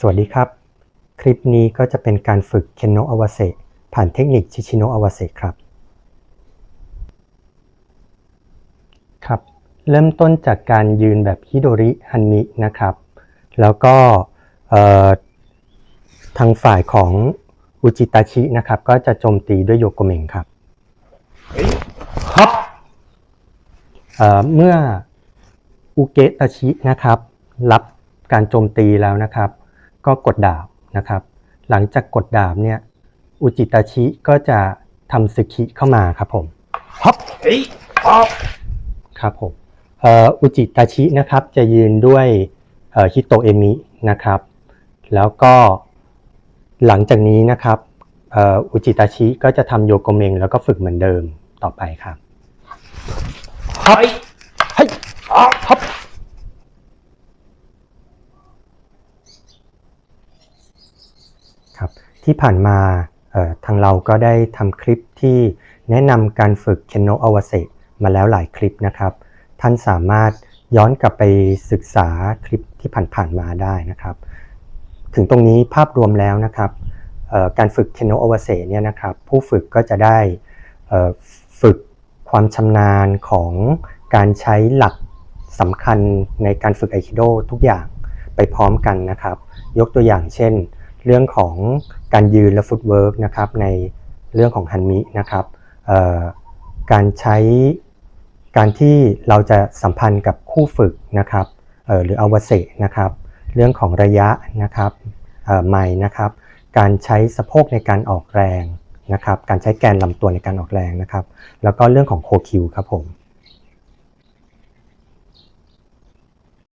สวัสดีครับ คลิปนี้ก็จะเป็นการฝึกเคนโนะอวาเซผ่านเทคนิคชิชิโนะอวาเซครับ ครับ เริ่มต้นจากการยืนแบบฮิโดริฮันมินะครับ แล้วก็เอ่อทางฝ่ายของอุจิตาชินะครับ ก็จะโจมตีด้วยโยโกเมงครับฮับเอ่อเมื่ออุเกตาชินะครับ รับการโจมตีแล้วนะครับ ก็กดดาบนะครับ หลังจากกดดาบเนี่ยอุจิตาชิก็จะทำสึคิเข้ามาครับผมฮับเฮ้ยออกครับผมเอ่ออุจิตาชินะครับจะยืนด้วยเอ่อฮิโตเอมินะครับ แล้วก็หลังจากนี้นะครับเอ่ออุจิตาชิก็จะทำโยโกเมงแล้วก็ฝึกเหมือนเดิมต่อไปครับเฮ้ยเฮ้ยออกฮับ ครับที่ผ่านมาทางเราก็ได้ทำคลิปที่แนะนำการฝึกเคนโนะอวาเซมาแล้วหลายคลิปนะครับ ท่านสามารถย้อนกลับไปศึกษาคลิปที่ผ่านๆมาได้นะครับ ถึงตรงนี้ภาพรวมแล้วนะครับการฝึกเคนโนะอวเซเนี่ยนะครับ ผู้ฝึกก็จะได้ฝึกความชำนาญของการใช้หลักสำคัญในการฝึกไอคิโดทุกอย่างไปพร้อมกันนะครับ ยกตัวอย่างเช่น เรื่องของการยืนและฟุตเวิร์กนะครับในเรื่องของฮันมินะครับการใช้การที่เราจะสัมพันธ์กับคู่ฝึกนะครับหรืออวเสนะครับ เรื่องของระยะนะครับไมล์นะครับ การใช้สะโพกในการออกแรงนะครับ การใช้แกนลำตัวในการออกแรงนะครับ แล้วก็เรื่องของโคคิวครับผม